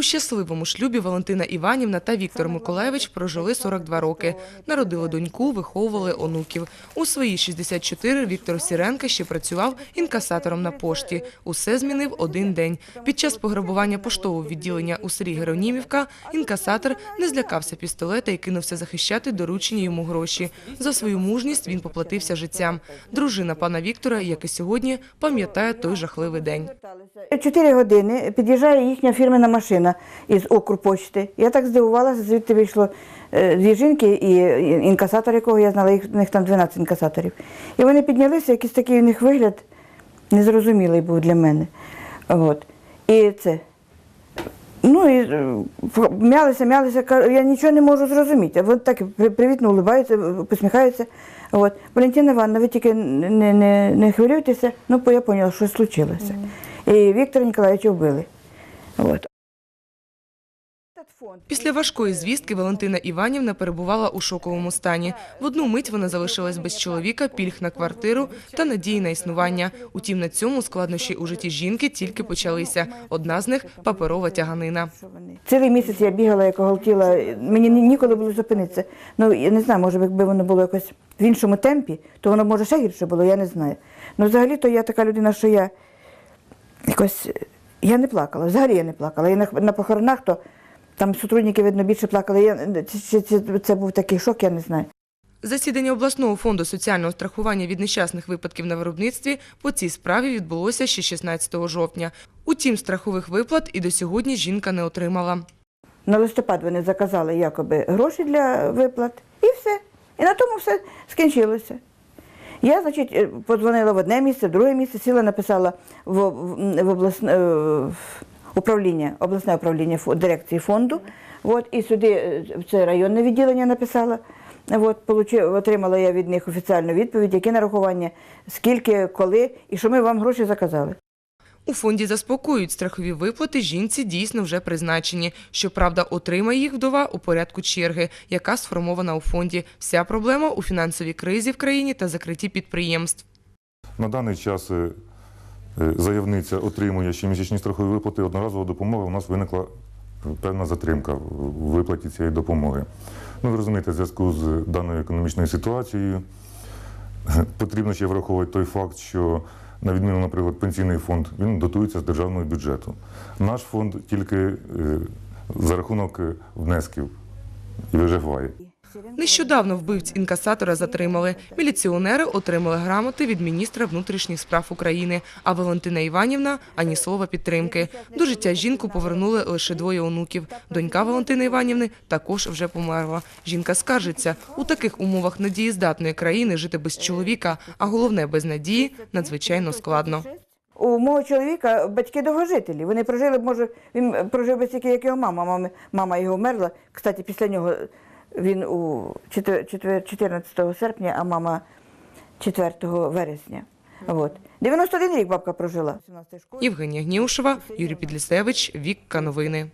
У щасливому шлюбі Валентина Іванівна та Віктор Миколаєвич прожили 42 роки. Народили доньку, виховували онуків. У свої 64 Віктор Сіренко ще працював інкасатором на пошті. Усе змінив один день. Під час пограбування поштового відділення у селі Геронімівка інкасатор не злякався пістолета і кинувся захищати доручені йому гроші. За свою мужність він поплатився життям. Дружина пана Віктора, як і сьогодні, пам'ятає той жахливий день. Чотири години під'їжджає їхня фірмена машина із Укрпочти. Я так здивувалася, звідти вийшло е, дві жінки і інкасатор, якого я знала, їх, у них там 12 інкасаторів. І вони піднялися, якийсь такий у них вигляд незрозумілий був для мене. От. І це. Ну і е, м'ялися, м'ялися, я нічого не можу зрозуміти. Вони так привітно улибаються, посміхаються. От. Валентина Івановна, ви тільки не, не, не хвилюйтеся, ну я поняла, що случилося. І Віктора Ніколаєвича вбили. От. Після важкої звістки Валентина Іванівна перебувала у шоковому стані. В одну мить вона залишилась без чоловіка, пільг на квартиру та надії на існування. Утім, на цьому складнощі у житті жінки тільки почалися. Одна з них паперова тяганина. Цілий місяць я бігала, як оголтіла. Мені ніколи було зупинитися. Ну, я не знаю, може, якби воно було якось в іншому темпі, то воно може ще гірше було, я не знаю. Ну, взагалі-то я така людина, що я якось я не плакала. Взагалі я не плакала. Я на похоронах, то там сотрудники, видно, більше плакали. Я, це, це, це був такий шок, я не знаю. Засідання обласного фонду соціального страхування від нещасних випадків на виробництві по цій справі відбулося ще 16 жовтня. Утім, страхових виплат і до сьогодні жінка не отримала. На листопад вони заказали якоби гроші для виплат, і все. І на тому все скінчилося. Я, значить, е, подзвонила в одне місце, в друге місце, сіла, написала в, в, в обласне в управління, обласне управління дирекції фонду. От, і сюди е, в це районне відділення написала. От, получи- отримала я від них офіціальну відповідь, які нарахування, скільки, коли, і що ми вам гроші заказали. У фонді заспокоюють страхові виплати жінці дійсно вже призначені. Щоправда, отримає їх вдова у порядку черги, яка сформована у фонді. Вся проблема у фінансовій кризі в країні та закритті підприємств. На даний час е, е, заявниця отримує щомісячні страхові виплати одноразова допомога. У нас виникла е, певна затримка в виплаті цієї допомоги. Ну, ви розумієте, в зв'язку з даною економічною ситуацією е, потрібно ще враховувати той факт, що на відміну, наприклад, пенсійний фонд він дотується з державного бюджету. Наш фонд тільки е, за рахунок е, внесків і виживає. Нещодавно вбивць інкасатора затримали. Міліціонери отримали грамоти від міністра внутрішніх справ України. А Валентина Іванівна ані слова підтримки. До життя жінку повернули лише двоє онуків. Донька Валентини Іванівни також вже померла. Жінка скаржиться у таких умовах надієздатної країни жити без чоловіка, а головне без надії надзвичайно складно. У мого чоловіка батьки довгожителі. Вони прожили, може, він прожив би стільки, як його мама. Мама, мама його вмерла. Кстати, після нього він у 4 4 14 серпня, а мама 4 вересня. От. 91 рік бабка прожила. Євгенія Гнівшова, Юрій Підлісевич, Вікка Новини.